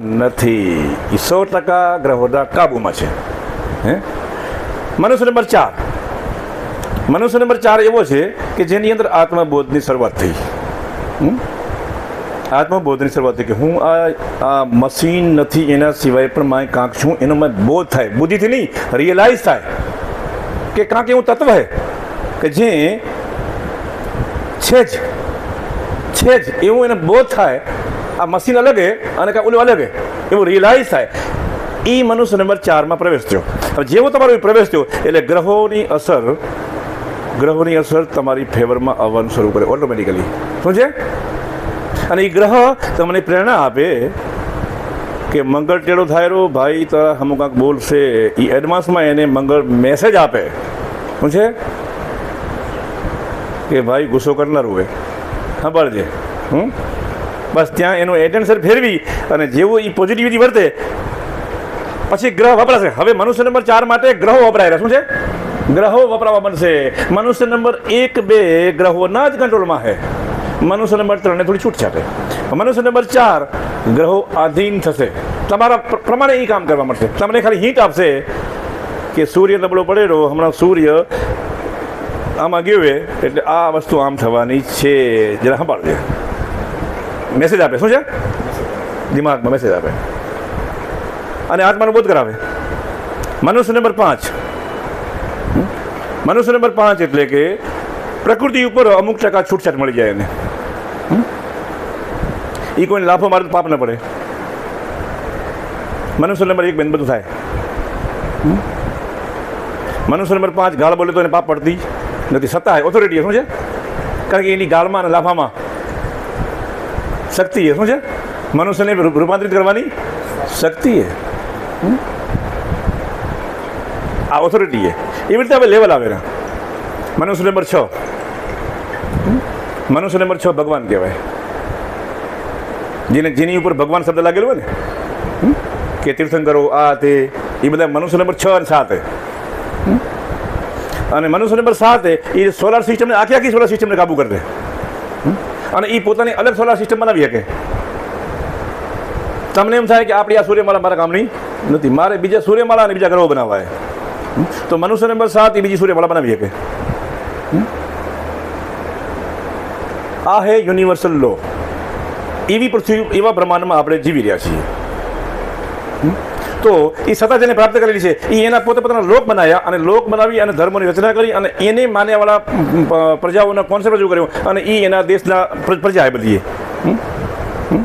નથી. એ સો ટકા ગ્રહોદા કાબુમાં છે. હે? મનુષ્ય નંબર ચાર. મનુષ્ય નંબર ચાર એવો છે કે જેની અંદર આત્મબોધની શરૂઆત થઈ? આત્મબોધની શરૂઆત થઈ કે હું આ આ મશીન નથી, એના સિવાય પણ માય કાંક છું, એનો મને બોધ થાય. બુદ્ધિથી નહીં રિયલાઇઝ થાય. કે કાંક એવું તત્વ હે કે જે છે જ છે જ એવું એને બોધ થાય આ મશીન અલગ હે અને કાંઈ ઓલું અલગ? હે એવું રિયલાઇઝ થાય. એ મનુષ્ય નંબર ચારમાં પ્રવેશ થયો. હવે જેવો તમારો પ્રવેશ થયો, એટલે ગ્રહોની અસર ગ્રહોની અસર તમારી ફેવરમાં આવવાનું શરૂ કરે ઓટોમેટિકલી સમજે અને એ ગ્રહ તમને પ્રેરણા આપે કે મંગળ ટેડો રહ્યો, ભાઈ તારા અમુક કાંક બોલશે. એ એડવાન્સમાં એને મંગળ મેસેજ આપે. શું છે કે ભાઈ ગુસ્સો કરનાર હોય. સાંભળજે. હમ? બસ ત્યાં એનું એટેન્શન ફેરવી અને જેવું એ પોઝિટિવિટી વર્તે, પછી ગ્રહ વપરાશે. હવે મનુષ્ય નંબર ચાર માટે ગ્રહો વપરાય રહ્યા શું છે? ગ્રહો વપરાવા બનશે. મનુષ્ય નંબર એક, બે ગ્રહોના જ કંટ્રોલમાં છે મનુષ્ય નંબર ત્રણને થોડી છૂટછાટ છે મનુષ્ય નંબર ચાર, ગ્રહો આધીન થશે. તમારા પ્રમાણે એ કામ કરવા મળશે. તમને ખાલી હિંટ આપશે કે સૂર્ય નબળો પડેલો, હમણાં સૂર્ય આમાં ગયો એટલે આ વસ્તુ આમ થવાની છે. જરા સંભાળજે. મેસેજ આપે. શું છે? દિમાગમાં મેસેજ આપે. અને આત્માનો બોધ કરાવે. મનુષ્ય નંબર પાંચ. મનુષ્ય નંબર પાંચ એટલે કે પ્રકૃતિ ઉપર અમુક ટકા છૂટછાટ મળી જાય એને. એ કોઈને લાફો મારે પાપ ન પડે. મનુષ્ય નંબર એક બેન, બધું થાય. મનુષ્ય નંબર પાંચ ગાળ બોલે તો એને પાપ પડતી નથી. સત્તા ઓથોરિટી શું છે? કારણ કે એની ગાળમાં અને લાફામાં શક્તિ છે. શું છે? મનુષ્યને રૂપાંતરિત કરવાની શક્તિ છે. આ ઓથોરિટી છે. એવી રીતે હવે લેવલ આવે ને મનુષ્ય નંબર છ. મનુષ્ય નંબર છ ભગવાન કહેવાય. જેને, જેની ઉપર ભગવાન શબ્દ લાગેલો હોય ને? કે તીર્થંકરો, આ તે, એ બધા મનુષ્ય નંબર છ અને સાત અને મનુષ્ય નંબર સાત એ સોલાર સિસ્ટમને આખી આખી સોલાર સિસ્ટમને કાબુ કરી? અને એ પોતાની અલગ સોલાર સિસ્ટમ બનાવી શકે. તમને એમ થાય કે આપણી આ સૂર્યમાળા મારા કામની નથી. મારે બીજા સૂર્યમાળા અને બીજા ગ્રહો બનાવવા તો મનુષ્ય નંબર સાત એ બીજી સૂર્યમાળા બનાવી શકે. આ હે યુનિવર્સલ લો એવી પૃથ્વી, એવા બ્રહ્માંડમાં આપણે જીવી રહ્યા છીએ. તો એ સત્તા જેને પ્રાપ્ત કરેલી છે એ એના પોતે પોતાના લોક બનાવ્યા અને લોક બનાવી અને ધર્મની રચના કરી અને એને માન્યાવાળા પ્રજાઓના કોન્સેપ્ટ રજૂ કર્યો અને એ એના દેશના પ્રજા એ બધી એ. હમ? હમ?